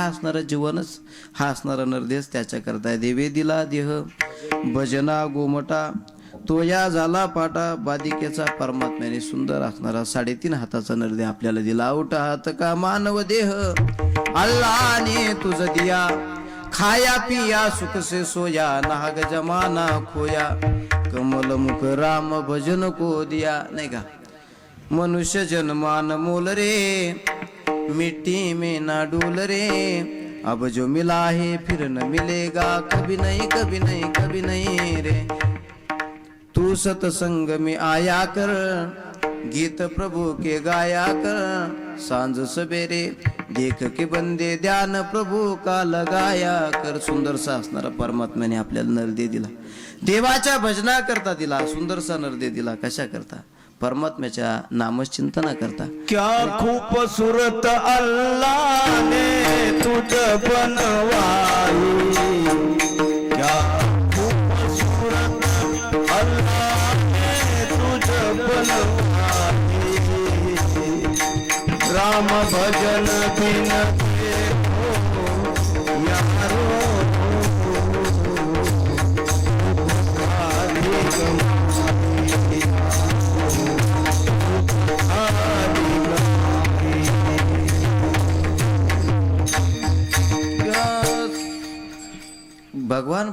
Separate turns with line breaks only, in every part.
हा असणारा जीवनच हा असणारा नरदेश त्याच्या करताय देवे दिला देह भजना गोमटा तो या झाला पाटा बादिकेचा परमात्म्याने सुंदर असणारा साडेतीन हाताचा नरदे आपल्याला दिला. उठा हात का मानव देह? अल्लाने तुझ दिया. खाया पिया सुख से सोया नाग जमाना खोया. कमल मुख राम भजन को दिया. नाही का? मनुष्य जन्मान मोल रे. मिट्टी में ना डूल रे। अब जो मिला है फिर न मिलेगा। कभी नहीं कभी नहीं कभी नहीं रे। तू सतसंग में आया कर। गीत प्रभु के गाया कर। सांझ सवेरे देख के बंदे ध्यान प्रभु का लगाया कर। सुंदरसा असणारा परमात्म्याने आपल्याला नरदे दिला। देवाच्या भजना करता दिला सुंदरसा नरदे दिला. कशा करता? परमात्म्याच्या नामचिंतना करता।
क्या खूबसूरत अल्लाह ने तुझ बनवाई? क्या खूबसूरत अल्लाह ने तुझ बनवाई? राम भजन बिन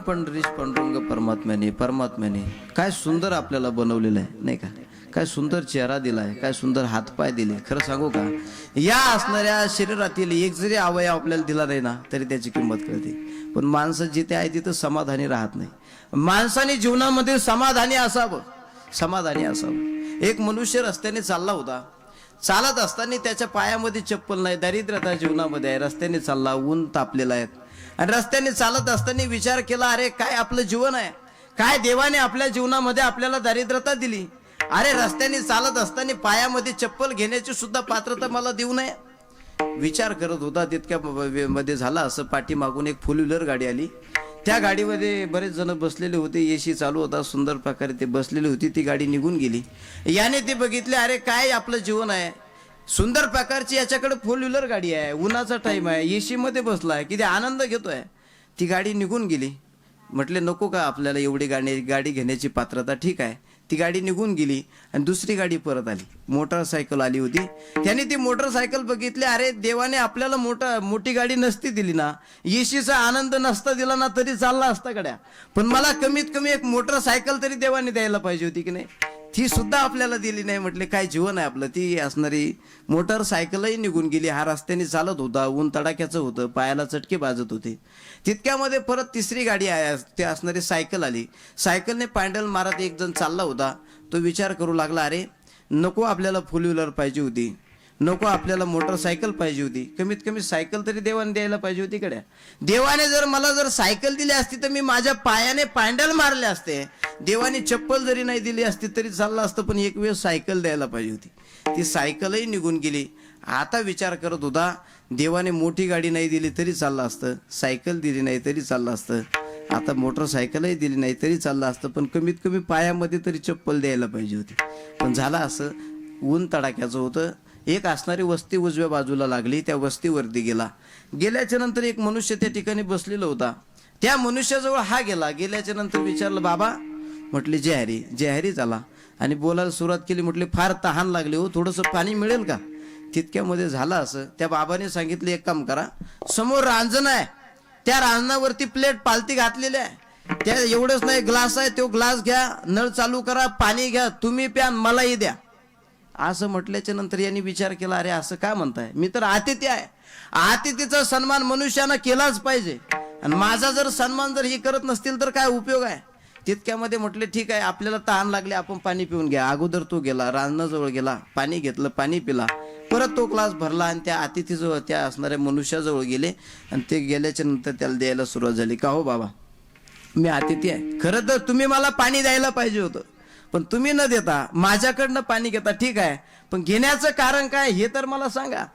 भगवान पंढरीश पांडुरंग परमात्म्याने परमात्म्याने. काय सुंदर आपल्याला बनवलेलं आहे नाही का? काय सुंदर चेहरा दिलाय काय सुंदर हातपाय दिले. खरं सांगू का? या असणाऱ्या शरीरातील एक जरी अवयव आपल्याला दिला नाही ना तरी त्याची किंमत कळते. पण माणसं जिथे आहे तिथं समाधानी राहत नाही. माणसाने जीवनामध्ये समाधानी असावं. समाधानी असावं. एक मनुष्य रस्त्याने चालला होता चालत असताना त्याच्या पायामध्ये चप्पल नाही दारिद्र्यता जीवनामध्ये आहे. रस्त्याने चालला ऊन तापलेला आहे. आणि रस्त्याने चालत असताना विचार केला अरे काय आपलं जीवन आहे? काय देवाने आपल्या जीवनामध्ये आपल्याला दारिद्रता दिली? अरे रस्त्याने चालत असताना पायामध्ये चप्पल घेण्याची सुद्धा पात्रता मला देऊ नये. विचार करत होता तितक्या मध्ये झाला असं. पाठीमागून एक फोर व्हीलर गाडी आली. त्या गाडीमध्ये बरेच जण बसलेले होते. एसी चालू होता. सुंदर प्रकारे ते बसलेली होती. ती गाडी निघून गेली. याने ते बघितले अरे काय आपलं जीवन आहे? सुंदर प्रकारची याच्याकडे फोर व्हीलर गाडी आहे. उन्हाचा टाईम आहे. एसी मध्ये बसलाय. किती आनंद घेतोय. ती गाडी निघून गेली. म्हटले नको का आपल्याला एवढी गाडी गाडी घेण्याची पात्रता? ठीक आहे. ती गाडी निघून गेली आणि दुसरी गाडी परत आली. मोटरसायकल आली होती. त्याने ती मोटरसायकल बघितली अरे देवाने आपल्याला मोठा मोठी गाडी नसती दिली ना. येशीचा आनंद नसता दिला ना तरी चालला असता गड्या. पण मला कमीत कमी एक मोटरसायकल तरी देवाने द्यायला पाहिजे होती की नाही? ती सुद्धा आपल्याला दिली नाही म्हटले काय जीवन आहे आपलं? ती असणारी मोटरसायकलही निघून गेली. हा रस्त्याने चालत होता ऊन तडाख्याचं होतं पायाला चटके बाजत होते. तितक्यामध्ये परत तिसरी गाडी आहे ते असणारी सायकल आली. सायकलने पॅन्डल मारत एक जण चालला होता. तो विचार करू लागला अरे नको आपल्याला फोर व्हीलर पाहिजे होती. नको आपल्याला मोटरसायकल पाहिजे होती. कमीत कमी सायकल तरी देवाने द्यायला पाहिजे होती कड्या देवाने जर मला जर सायकल दिली असती तर मी माझ्या पायाने पॅन्डल मारले असते. देवाने चप्पल जरी नाही दिली असती तरी चाललं असतं पण एक वेळ सायकल द्यायला पाहिजे होती. ती सायकलही निघून गेली. आता विचार करत होता देवाने मोठी गाडी नाही दिली तरी चाललं असतं. सायकल दिली नाही तरी चाललं असतं. आता मोटरसायकलही दिली नाही तरी चाललं असतं पण कमीत कमी पायामध्ये तरी चप्पल द्यायला पाहिजे होती. पण झालं असं ऊन तडाख्याचं होतं. एक असणारी वस्ती उजव्या बाजूला लागली त्या वस्तीवरती गेला. गेल्याच्यानंतर एक मनुष्य त्या ठिकाणी बसलेला होता. त्या मनुष्याजवळ हा गेला. गेल्याच्यानंतर विचारलं बाबा म्हटले जय हरी झाला. आणि बोलायला सुरुवात केली म्हटले फार तहान लागली हो थोडंसं पाणी मिळेल का? तितक्यामध्ये झालं असं. त्या बाबाने सांगितलं एक काम करा समोर रांजण आहे. त्या रांजणावरती प्लेट पालती घातलेली आहे. त्या एवढंच नाही ग्लास आहे तो ग्लास घ्या नळ चालू करा पाणी घ्या तुम्ही प्या मलाही द्या. असं म्हटल्याच्या नंतर यांनी विचार केला अरे असं काय म्हणताय? मी तर आतिथ्य आहे. आतिथीचा सन्मान मनुष्यानं केलाच पाहिजे. आणि माझा जर सन्मान जर हे करत नसतील तर काय उपयोग आहे? तितक्यामध्ये म्हटले ठीक आहे आपल्याला तहान लागले आपण पाणी पिऊन घ्या. अगोदर तो गेला रांजणाजवळ गेला पाणी घेतलं पाणी पिला. परत तो ग्लास भरला आणि त्या अतिथीजवळ त्या असणाऱ्या मनुष्याजवळ गेले. आणि ते गेल्याच्यानंतर त्याला द्यायला सुरुवात झाली. का हो बाबा? मी अतिथी आहे. खरं तर तुम्ही मला पाणी द्यायला पाहिजे होतं. पण तुम्ही न देता माझ्याकडनं पाणी घेता ठीक आहे. पण घेण्याचं कारण काय हे तर मला सांगा.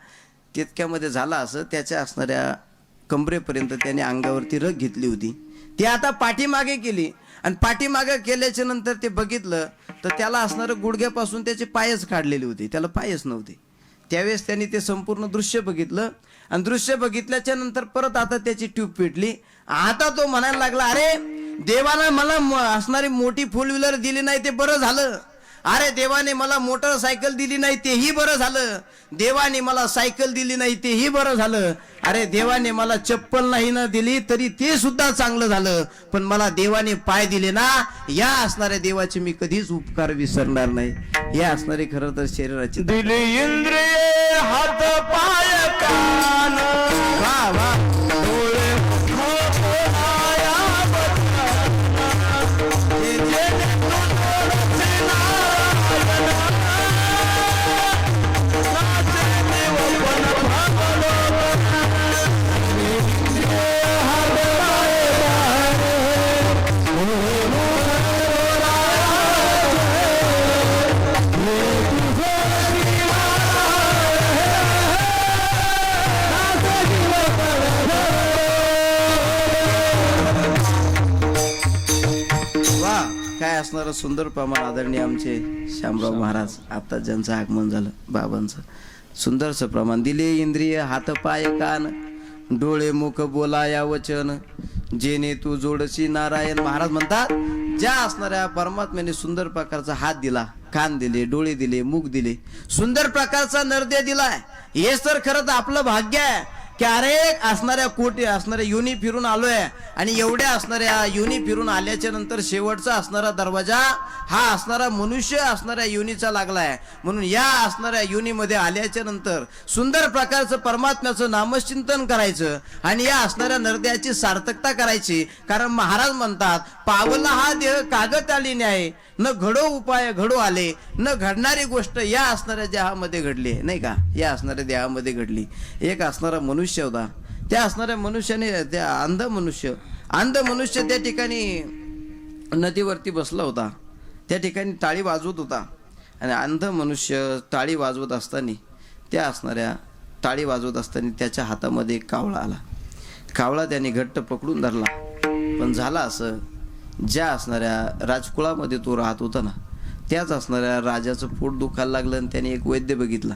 तितक्यामध्ये झालं असं त्याच्या असणाऱ्या कमरेपर्यंत त्याने अंगावरती रग घेतली होती. ती आता पाठीमागे केली. आणि पाठीमागे केल्याच्यानंतर ते बघितलं तर त्याला असणारं गुडघ्यापासून त्याचे पायच काढलेले होते. त्याला पायच नव्हते. त्यावेळेस त्यांनी ते संपूर्ण दृश्य बघितलं. आणि दृश्य बघितल्याच्या नंतर परत आता त्याची ट्यूब पेटली. आता तो म्हणायला लागला अरे देवानं मला असणारी मोठी फोर व्हीलर दिली नाही ते बरं झालं. अरे देवाने मला मोटरसायकल दिली नाही तेही बरं झालं. देवाने मला सायकल दिली नाही तेही बरं झालं. अरे देवाने मला चप्पल नाही ना दिली तरी ते सुद्धा चांगलं झालं. पण मला देवाने पाय दिले ना या असणाऱ्या देवाचे मी कधीच उपकार विसरणार नाही. या असणारे खरं तर शरीराची
दिली इंद्रिये हात पाय कान.
वा वा. असणारं सुंदर प्रमाण आदरणीय आमचे श्यामराव महाराज. आता ज्यांचं आगमन झालं बाबांचं. सुंदरसं प्रमाण. दिले इंद्रिय हात पाय कान. डोळे मुख बोला या वचन. जेने तू जोडशी नारायण. महाराज म्हणतात ज्या असणाऱ्या परमात्म्याने सुंदर प्रकारचा हात दिला कान दिले डोळे दिले मुख दिले सुंदर प्रकारचा नरदे दिलाय. हेच तर खरं तर आपलं भाग्य आहे. की अरे असणाऱ्या कोटी असणाऱ्या युनी फिरून आलोय. आणि एवढ्या असणाऱ्या युनी फिरून आल्याच्यानंतर शेवटचा असणारा दरवाजा हा असणारा मनुष्य असणाऱ्या युनीचा लागलाय. म्हणून या असणाऱ्या युनीमध्ये आल्याच्यानंतर सुंदर प्रकारचं परमात्म्याचं नामचिंतन करायचं आणि या असणाऱ्या नरद्याची सार्थकता करायची. कारण महाराज म्हणतात पावला हा देह कागद आली न्याय न घडो उपाय घडो आले न घडणारी गोष्ट या असणाऱ्या देहामध्ये घडली नाही का? या असणाऱ्या देहामध्ये घडली. एक असणारा मनुष्य होता. त्या असणाऱ्या मनुष्याने त्या अंध मनुष्य अंध मनुष्य त्या ठिकाणी नदीवरती बसला होता. त्या ठिकाणी टाळी वाजवत होता. आणि अंध मनुष्य टाळी वाजवत असताना त्या असणाऱ्या टाळी वाजवत असताना त्याच्या हातामध्ये एक कावळा आला. कावळा त्याने घट्ट पकडून धरला. पण झाला असं ज्या असणाऱ्या राजकुळामध्ये तो राहत होता ना त्याच असणाऱ्या राजाचं पोट दुखायला लागलं आणि त्याने एक वैद्य बघितला.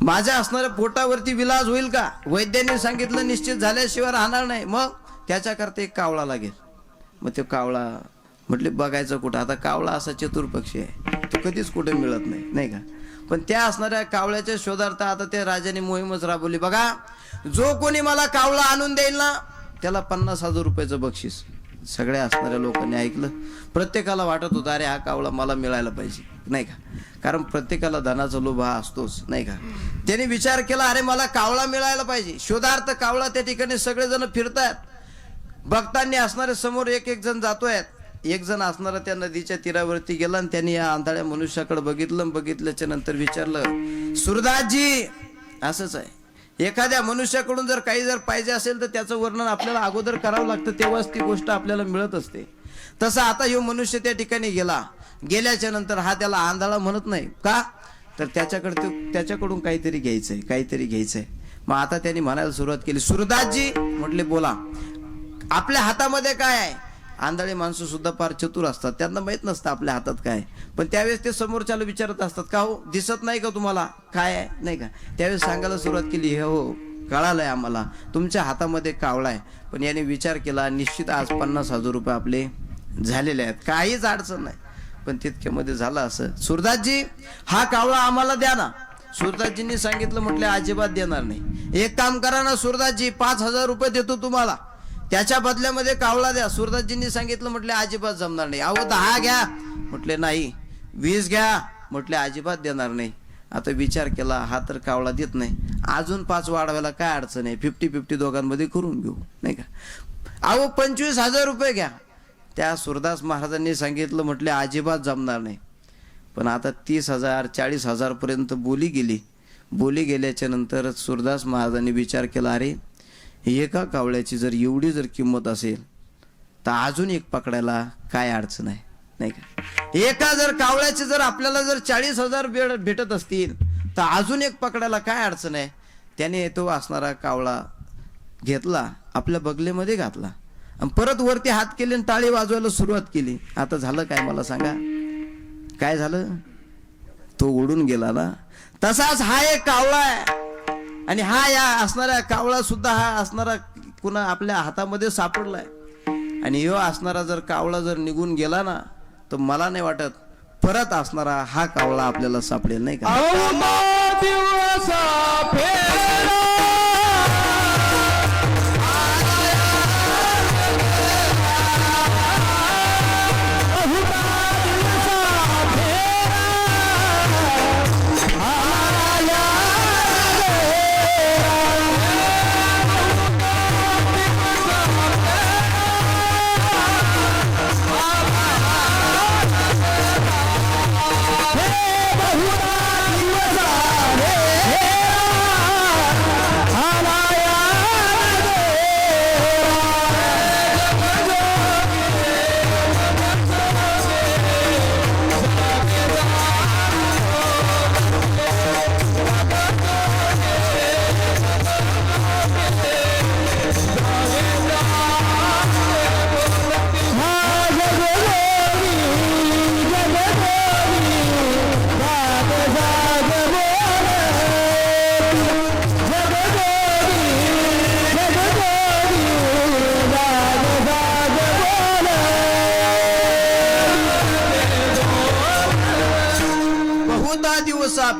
माझ्या असणाऱ्या पोटावरती विलाज होईल का? वैद्याने सांगितलं निश्चित झाल्याशिवाय राहणार नाही. मग त्याच्याकरता एक कावळा लागेल. मग तो कावळा म्हटले बघायचं कुठं? आता कावळा असा चतुर पक्षी आहे. तो कधीच कुठे मिळत नाही नाही का? पण त्या असणाऱ्या कावळ्याच्या शोधार्थ आता त्या राजाने मोहीमच राबवली. बघा जो कोणी मला कावळा आणून देईल ना त्याला पन्नास हजार रुपयाचं बक्षीस. सगळ्या असणाऱ्या लोकांनी ऐकलं. प्रत्येकाला वाटत होतं अरे हा कावळा मला मिळायला पाहिजे. नाही का? कारण प्रत्येकाला धनाचा लोभ हा असतोच नाही का? त्याने विचार केला अरे मला कावळा मिळायला पाहिजे. शोधार्थ कावळा त्या ठिकाणी सगळेजण फिरतायत. भक्तांनी असणारे समोर एक एक जण जातोय एक जण असणारा त्या नदीच्या तीरावरती गेला आणि त्यांनी या आंधळ्या मनुष्याकडे बघितलं बघितल्याच्या नंतर विचारलं सुरदासजी असंच आहे. एखाद्या मनुष्याकडून जर काही जर पाहिजे असेल तर त्याचं वर्णन आपल्याला अगोदर करावं लागतं तेव्हाच ती गोष्ट आपल्याला मिळत असते. तसं आता ह्यो मनुष्य त्या ठिकाणी गेला. गेल्याच्यानंतर हा त्याला आंधळा म्हणत नाही. का? तर त्याच्याकडे ते- त्याच्याकडून काहीतरी घ्यायचंय काहीतरी घ्यायचंय. मग आता त्यांनी म्हणायला सुरुवात केली सुरदासजी म्हटले बोला. आपल्या हातामध्ये काय आहे? आंधळी माणसं सुद्धा फार चतुर असतात. त्यांना माहीत नसतं आपल्या हातात काय. पण त्यावेळेस ते समोरच्याला विचारत असतात का हो? दिसत नाही का तुम्हाला? काय आहे? नाही का? त्यावेळेस सांगायला सुरुवात केली हे हो कळालंय आम्हाला. तुमच्या हातामध्ये कावळा आहे. पण याने विचार केला निश्चित आज पन्नास हजार रुपये आपले झालेले आहेत. काहीच अडचण नाही. पण तितक्यामध्ये झालं असं. सुरदासजी हा कावळा आम्हाला द्या ना. सुरदासजींनी सांगितलं म्हटलं अजिबात देणार नाही. एक काम करा ना सुरदासजी पाच हजार रुपये देतो तुम्हाला. त्याच्या बदल्यामध्ये कावळा द्या. सुरदासजींनी सांगितलं म्हटले अजिबात जमणार नाही. अहो दहा घ्या. म्हटले नाही. वीस घ्या. म्हटले अजिबात देणार नाही. आता विचार केला हा तर कावळा देत नाही. अजून पाच वाढवायला काय अडचण आहे? फिफ्टी फिफ्टी दोघांमध्ये करून घेऊ. नाही का? अहो पंचवीस हजार रुपये घ्या. त्या सुरदास महाराजांनी सांगितलं म्हटले अजिबात जमणार नाही. पण आता तीस हजार चाळीस हजारपर्यंत बोली गेली. बोली गेल्याच्यानंतर सुरदास महाराजांनी विचार केला अरे एका कावळ्याची जर एवढी जर किंमत असेल तर अजून एक पकडायला काय अडचण आहे? नाही का? एका जर कावळ्याचे जर आपल्याला जर चाळीस हजार बेड भेटत असतील तर अजून एक पकडायला काय अडचण आहे? त्याने तो असणारा कावळा घेतला आपल्या बगलेमध्ये घातला. आणि परत वरती हात केले आणि टाळी वाजवायला सुरुवात केली. आता झालं काय मला सांगा? काय झालं? तो उडून गेला ना? तसाच हा एक कावळा आहे.
आणि हा या असणाऱ्या कावळा सुद्धा हा असणारा कुणा आपल्या हातामध्ये सापडलाय. आणि ह्यो असणारा जर कावळा जर निघून गेला ना तर मला नाही वाटत परत असणारा हा कावळा आपल्याला सापडेल नाही का?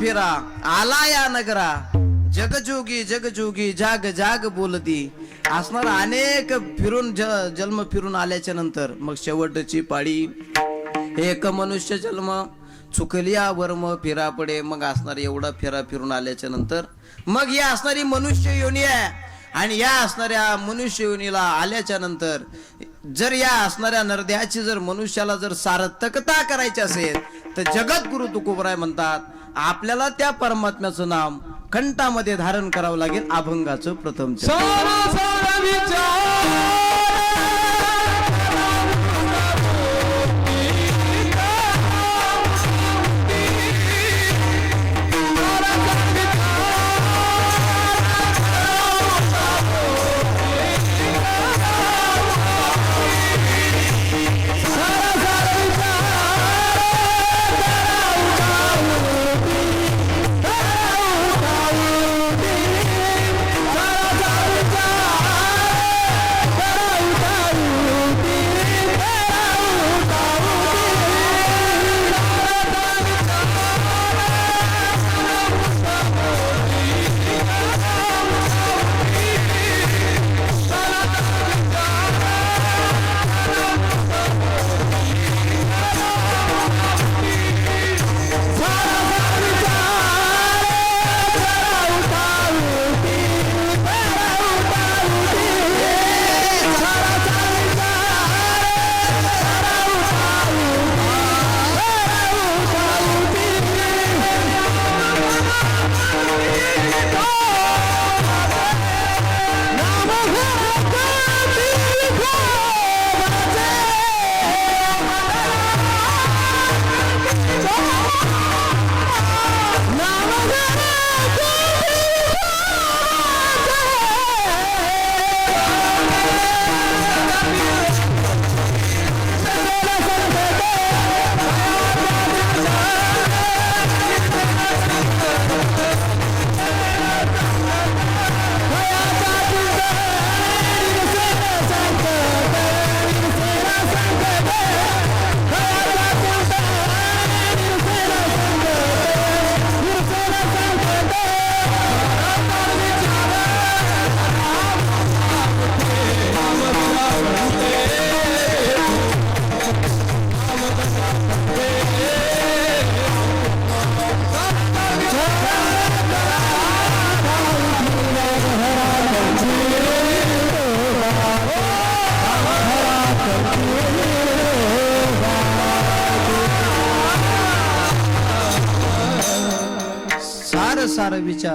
फिरा
आला या नगरा. जगजोगी जगजोगी जाग जाग बोलती. असणार अनेक फिरून ज- जन्म फिरून आल्याच्यानंतर. मग शेवटची पाळी. एक मनुष्य जन्म चुकलिया वर्म फिरा पडे. मग असणार एवढा फिरा फिरून आल्याच्यानंतर. मग या असणारी मनुष्य योनी आहे. आणि या असणाऱ्या मनुष्य योनीला आल्याच्यानंतर जर या असणाऱ्या नरदेहाची जर मनुष्याला जर सार्थकता करायची असेल तर जगद्गुरु तुकोबराय म्हणतात आपल्याला त्या परमात्म्याचं नाम कंठामध्ये धारण करावं लागेल अभंगाचं प्रथम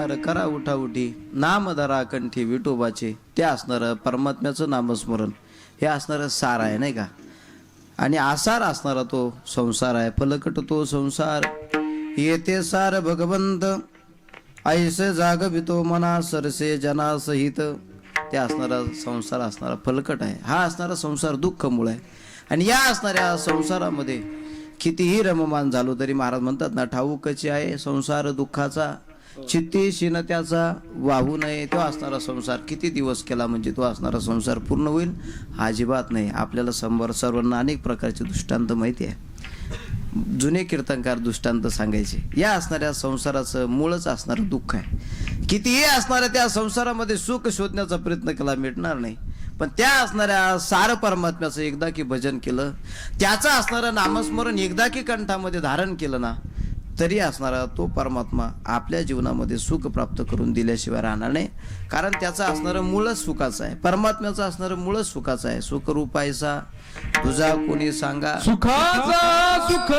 सार
करा उठा उठी नाम धरा कंठी विठोबाचे ते असणारं परमात्म्याचं नामस्मरण. हे असणारं सार आहे नाही का? आणि आसार असणारा तो संसार आहे. फलकट तो संसार. येते सार भगवंत. ऐस जाग भितो मना सरसे जना सहित ते असणारा संसार असणारा फलकट आहे. हा असणारा संसार दुःखमुळे आहे. आणि या असणाऱ्या संसारामध्ये कितीही रममान झालो तरी महाराज म्हणतात ना ठाऊकचे आहे. संसार दुःखाचा.
चित्ती शिन त्याचा वाहू नये तो असणारा संसार किती दिवस केला म्हणजे तो असणारा संसार पूर्ण होईल? अजिबात नाही. आपल्याला समोर सर्वांना अनेक प्रकारचे दृष्टांत माहिती आहे. जुने कीर्तनकार दृष्टांत सांगायचे या असणाऱ्या संसाराचं मूळच असणारं दुःख आहे. कितीही असणाऱ्या त्या संसारामध्ये सुख शोधण्याचा प्रयत्न केला मिळणार नाही. पण त्या असणाऱ्या सार परमात्म्याचं एकदा की भजन केलं त्याचं असणारं नामस्मरण एकदा की कंठामध्ये धारण केलं ना तरी असणारा तो परमात्मा आपल्या जीवनामध्ये सुख प्राप्त करून दिल्याशिवाय राहणार नाही. कारण त्याचं असणारं मूळच सुखाचं आहे. परमात्म्याचं असणारं मूळच सुखाचं आहे. सुख आहेसा तुझा कोणी सांगा?
सुखाचा सुख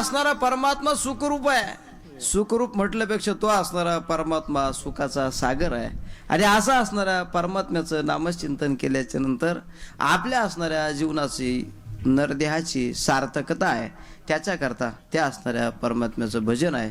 असणारा परमात्मा सुखरूप आहे. सुखरूप म्हटल्यापेक्षा तो असणारा परमात्मा सुखाचा सागर आहे. आणि असा असणाऱ्या परमात्म्याचं नामचिंतन केल्याच्यानंतर आपल्या असणाऱ्या जीवनाची नरदेहाची सार्थकता आहे. त्याच्याकरता त्या असणाऱ्या परमात्म्याचं भजन आहे.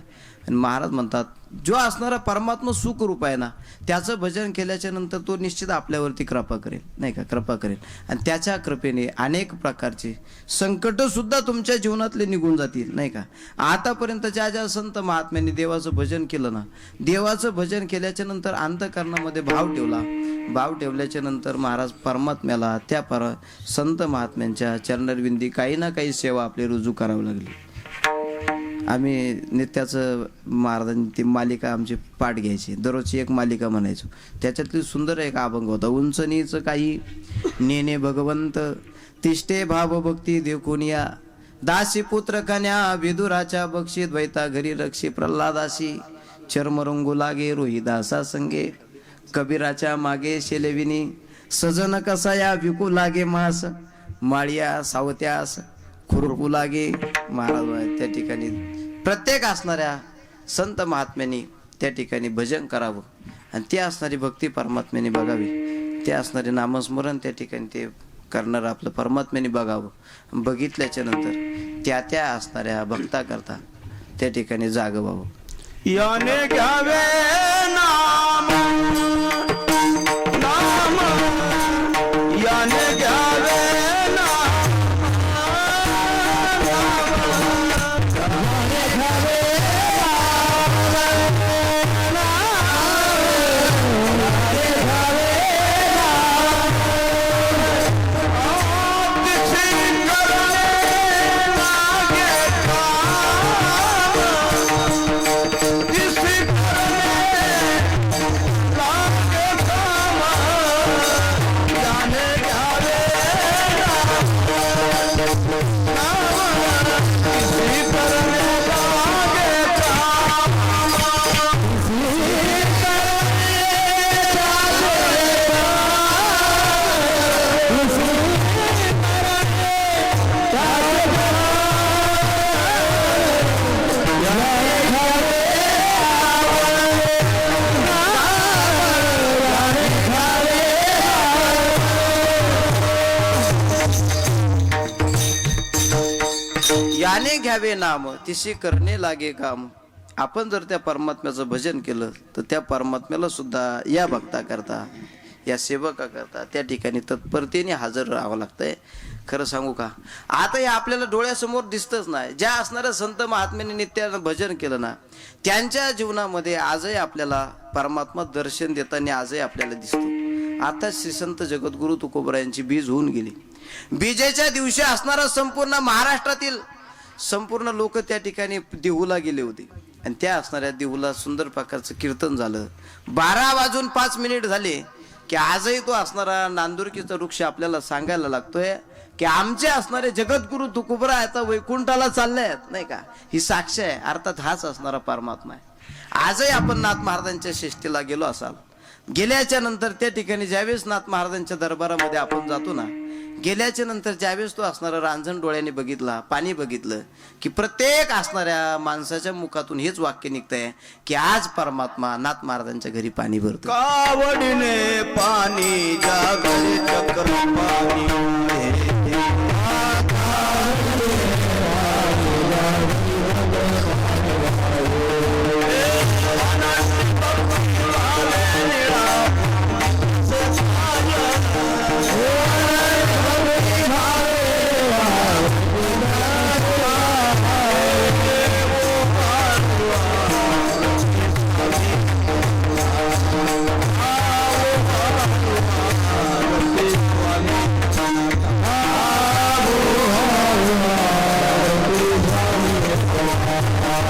आणि महाराज म्हणतात जो असणारा परमात्मा सुखरूप आहे ना त्याचं भजन केल्याच्यानंतर तो निश्चित आपल्यावरती कृपा करेल नाही का? कृपा करेल. आणि त्याच्या कृपेने अनेक प्रकारचे संकटसुद्धा तुमच्या जीवनातले निघून जातील नाही का? आतापर्यंत ज्या ज्या संत महात्म्यांनी देवाचं भजन केलं ना देवाचं भजन केल्याच्यानंतर अंतकरणामध्ये भाव ठेवला. भाव ठेवल्याच्या नंतर महाराज परमात्म्याला त्या पर संत महात्म्यांच्या चरणरविंदी काही ना काही सेवा आपली रुजू करावी लागली. आम्ही नित्याचं महाराजांनी ती मालिका आमची पाठ घ्यायची. दररोजची एक मालिका म्हणायचो. त्याच्यातली सुंदर एक अभंग होता. उंचनीचं काही नेने भगवंत तिष्ठे भाव भक्ती देखुनिया दासी पुत्र कन्या विदुराच्या बक्षी द्वैता घरी रक्षी प्रल्हादासी चर्मरंगू लागे रोहिदासा संगे. कबीराच्या मागे शेलेविनी सजन कसा या विकू लागे मास. माळिया सावत्यास खुरपू लागे. महाराज आहेत त्या ठिकाणी प्रत्येक असणाऱ्या संत महात्म्यांनी त्या ठिकाणी भजन करावं. आणि ते असणारी भक्ती परमात्म्याने बघावी. ते असणारे नामस्मरण त्या ठिकाणी ते करणार आपलं परमात्म्याने बघावं. बघितल्याच्या नंतर त्या त्या असणाऱ्या भक्ताकरता त्या ठिकाणी जाग व्हावं.
याने घ्यावे घ्यावे नाम
तिशी करणे लागे काम आपण जर त्या परमात्म्याचं भजन केलं तर त्या परमात्म्याला सुद्धा या भक्ता करता या सेवका करता. त्या ठिकाणी तत्परतेने हजर राहावं लागतंय. खरं सांगू का? आता हे आपल्याला डोळ्यासमोर दिसतच नाही. ज्या असणाऱ्या संत महात्म्यांनी नित्यानं भजन केलं ना त्यांच्या जीवनामध्ये आजही आपल्याला परमात्मा दर्शन देताना आजही आपल्याला दिसतो. आता श्री संत जगद्गुरु तुकोबरायांची बीज होऊन गेली. बीजेच्या दिवशी असणारा संपूर्ण महाराष्ट्रातील संपूर्ण लोक त्या ठिकाणी देहूला गेले होते. आणि त्या असणाऱ्या देहूला सुंदर प्रकारचं कीर्तन झालं. बारा वाजून पाच मिनिट झाले की आजही तो असणारा नांदुरकीचा वृक्ष आपल्याला सांगायला लागतोय की आमचे असणारे जगद्गुरु तुकुबरा आता वैकुंठाला चालले आहेत नाही का? ही साक्ष आहे. अर्थात हाच असणारा परमात्मा आहे. आजही आपण नाथ महाराजांच्या शिष्टीला गेलो असाल. गेल्याच्यानंतर त्या ठिकाणी ज्यावेळेस नाथ महाराजांच्या दरबारामध्ये आपण जातो ना गेल्याच्यानंतर ज्यावेळेस तो असणारा रांजण डोळ्याने बघितला पाणी बघितलं की प्रत्येक असणाऱ्या माणसाच्या मुखातून हेच वाक्य निघतंय की आज परमात्मा नाथ महाराजांच्या घरी पाणी भरतो
कावडीने पाणी जागर चक्र